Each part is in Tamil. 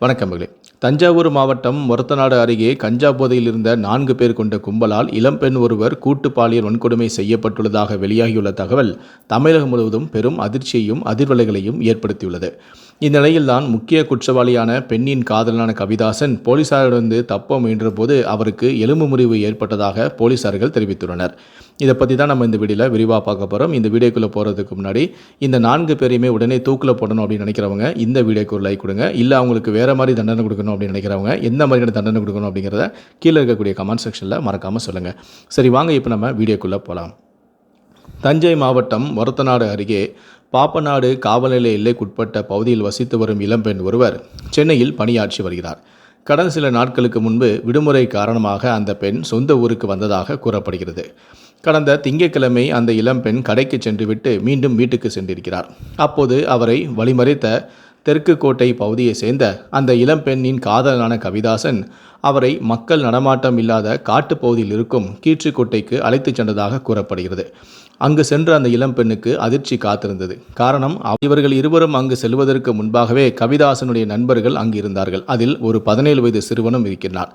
வணக்கம்களே தஞ்சாவூர் மாவட்டம் மொரத்தநாடு அருகே கஞ்சா போதையில் இருந்த நான்கு பேர் கொண்ட கும்பலால் இளம்பெண் ஒருவர் கூட்டு பாலியல் வன்கொடுமை செய்யப்பட்டுள்ளதாக வெளியாகியுள்ள தகவல் தமிழகம் முழுவதும் பெரும் அதிர்ச்சியையும் அதிர்வலைகளையும் ஏற்படுத்தியுள்ளது. இந்நிலையில்தான் முக்கிய குற்றவாளியான பெண்ணின் காதலனான கவிதாசன் போலீசாரிடமிருந்து தப்ப முயன்றபோது அவருக்கு எலும்பு முறிவு ஏற்பட்டதாக போலீசார்கள் தெரிவித்துள்ளனர். இதை பற்றி தான் நம்ம இந்த வீடியோவில் விரிவாக பார்க்க போகிறோம் இந்த வீடியோக்குள்ளே போகிறதுக்கு முன்னாடி இந்த நான்கு பேரையுமே உடனே தூக்கில் போடணும் அப்படின்னு நினைக்கிறவங்க இந்த வீடியோக்கு ஒரு லைக் கொடுங்க. இல்லை அவங்களுக்கு வேறு மாதிரி தண்டனை கொடுக்கணும் அப்படின்னு நினைக்கிறவங்க எந்த மாதிரியான தண்டனை கொடுக்கணும் அப்படிங்கிறத கீழே இருக்கக்கூடிய கமெண்ட் செக்ஷனில் மறக்காமல் சொல்லுங்கள் சரி வாங்க இப்போ நம்ம வீடியோக்குள்ளே போகலாம் தஞ்சை மாவட்டம் ஒரத்தநாடு அருகே பாப்பநாடு காவல் நிலைய எல்லைக்குட்பட்ட பகுதியில் வசித்து வரும் இளம்பெண் ஒருவர் சென்னையில் பணியாற்றி வருகிறார். கடந்த சில நாட்களுக்கு முன்பு விடுமுறை காரணமாக அந்த பெண் சொந்த ஊருக்கு வந்ததாக கூறப்படுகிறது. கடந்த திங்கட்கிழமை அந்த இளம்பெண் கடைக்கு சென்றுவிட்டு மீண்டும் வீட்டுக்கு சென்றிருக்கிறார். அப்போது அவரை வழிமறைத்த தெற்கு கோட்டை பகுதியை சேர்ந்த அந்த இளம்பெண்ணின் காதலனான கவிதாசன் அவரை மக்கள் நடமாட்டம் இல்லாத காட்டுப்பகுதியில் இருக்கும் கீற்றுக்கோட்டைக்கு அழைத்துச் சென்றதாக கூறப்படுகிறது. அங்கு சென்ற அந்த இளம்பெண்ணுக்கு அதிர்ச்சி காத்திருந்தது. காரணம் இவர்கள் இருவரும் அங்கு செல்வதற்கு முன்பாகவே கவிதாசனுடைய நண்பர்கள் அங்கு இருந்தார்கள். அதில் ஒரு பதினேழு வயது சிறுவனும் இருக்கிறார்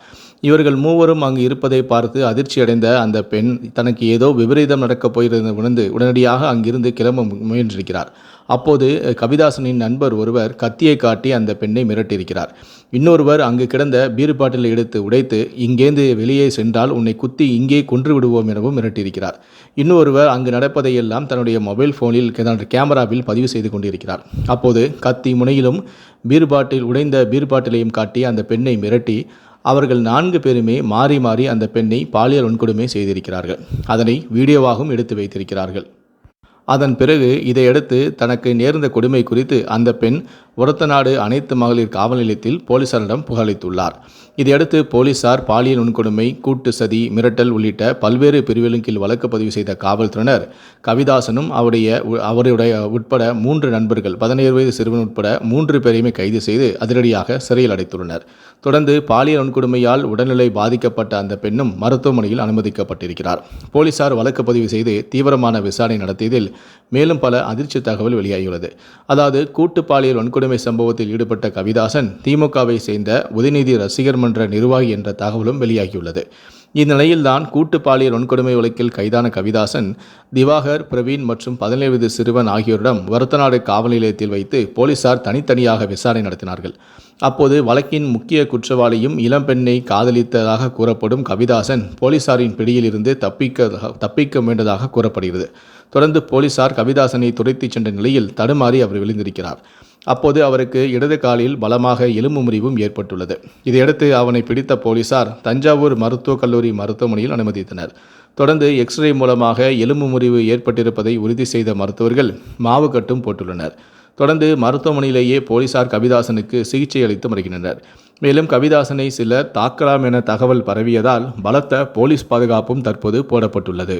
இவர்கள் மூவரும் அங்கு இருப்பதை பார்த்து அதிர்ச்சியடைந்த அந்த பெண் தனக்கு ஏதோ விபரீதம் நடக்கப் போயிருந்த உணர்ந்து உடனடியாக அங்கிருந்து கிளம்ப முயன்றிருக்கிறார். அப்போது கவிதாசனின் நண்பர் ஒருவர் கத்தியை காட்டி அந்த பெண்ணை மிரட்டியிருக்கிறார். இன்னொருவர் அங்கு கிடந்த பீர் பாட்டிலை எடுத்து உடைத்து இங்கேந்து வெளியே சென்றால் உன்னை குத்தி இங்கே கொன்று விடுவோம் எனவும் மிரட்டியிருக்கிறார். இன்னொருவர் அங்கு நடப்பதையெல்லாம் தன்னுடைய மொபைல் ஃபோனில் தன்னுடைய கேமராவில் பதிவு செய்து கொண்டிருக்கிறார். அப்போது கத்தி முனையிலும் பீர் பாட்டில் உடைந்த பீர் பாட்டிலையும் காட்டி அந்த பெண்ணை மிரட்டி அவர்கள் நான்கு பேருமே மாறி மாறி அந்த பெண்ணை பாலியல் வன்கொடுமை செய்திருக்கிறார்கள். அதனை வீடியோவாகவும் எடுத்து வைத்திருக்கிறார்கள். அதன் பிறகு இதையடுத்து தனக்கு நேர்ந்த கொடுமை குறித்து அந்த பெண் உரத்தநாடு அனைத்து மகளிர் காவல் நிலையத்தில் போலீசாரிடம் புகாரளித்துள்ளார். இதையடுத்து போலீசார் பாலியல் நுண்கொடுமை கூட்டு சதி மிரட்டல் உள்ளிட்ட பல்வேறு பிரிவுகளின் கீழ் வழக்கு பதிவு செய்த காவல்துறையினர் கவிதாசனும் அவருடைய அவருடைய உட்பட மூன்று நண்பர்கள் பதினேழு வயது சிறுவன் உட்பட மூன்று பேரையுமே கைது செய்து அதிரடியாக சிறையில் அடைத்துள்ளனர். தொடர்ந்து பாலியல் நுண்கொடுமையால் உடல்நிலை பாதிக்கப்பட்ட அந்த பெண்ணும் மருத்துவமனையில் அனுமதிக்கப்பட்டிருக்கிறார். போலீசார் வழக்கு பதிவு செய்து தீவிரமான விசாரணை நடத்தியதில் மேலும் பல அதிர்ச்சி தகவல் வெளியாகியுள்ளது. அதாவது கூட்டு பாலியல் வன்கொடுமை சம்பவத்தில் ஈடுபட்ட கவிதாசன் திமுகவை சேர்ந்த உதயநிதி ரசிகர் மன்ற நிர்வாகி என்ற தகவலும் வெளியாகியுள்ளது. இந்நிலையில்தான் கூட்டு பாலியல் வன்கொடுமை வழக்கில் கைதான கவிதாசன் திவாகர் பிரவீன் மற்றும் பதினேழு வயது சிறுவன் ஆகியோரிடம் வருத்தநாடு காவல் நிலையத்தில் வைத்து போலீசார் தனித்தனியாக விசாரணை நடத்தினார்கள். அப்போது வழக்கின் முக்கிய குற்றவாளியும் இளம்பெண்ணை காதலித்ததாக கூறப்படும் கவிதாசன் போலீசாரின் பிடியில் இருந்து தப்பிக்க தப்பிக்க முயன்றதாக கூறப்படுகிறது. தொடர்ந்து போலீசார் கவிதாசனை துரைத்துச் சென்ற நிலையில் தடுமாறி அவர் விழுந்திருக்கிறார். அப்போது அவருக்கு இடது காலில் பலமாக எலும்பு முறிவும் ஏற்பட்டுள்ளது. இதையடுத்து அவனை பிடித்த போலீசார் தஞ்சாவூர் மருத்துவக் கல்லூரி மருத்துவமனையில் அனுமதித்தனர். தொடர்ந்து எக்ஸ்ரே மூலமாக எலும்பு முறிவு ஏற்பட்டிருப்பதை உறுதி செய்த மருத்துவர்கள் மாவு கட்டும் போட்டுள்ளனர். தொடர்ந்து மருத்துவமனையிலேயே போலீசார் கவிதாசனுக்கு சிகிச்சை அளித்து வருகின்றனர். மேலும் கவிதாசனை சிலர் தாக்கலாம் என தகவல் பரவியதால் பலத்த போலீஸ் பாதுகாப்பும் தற்போது போடப்பட்டுள்ளது.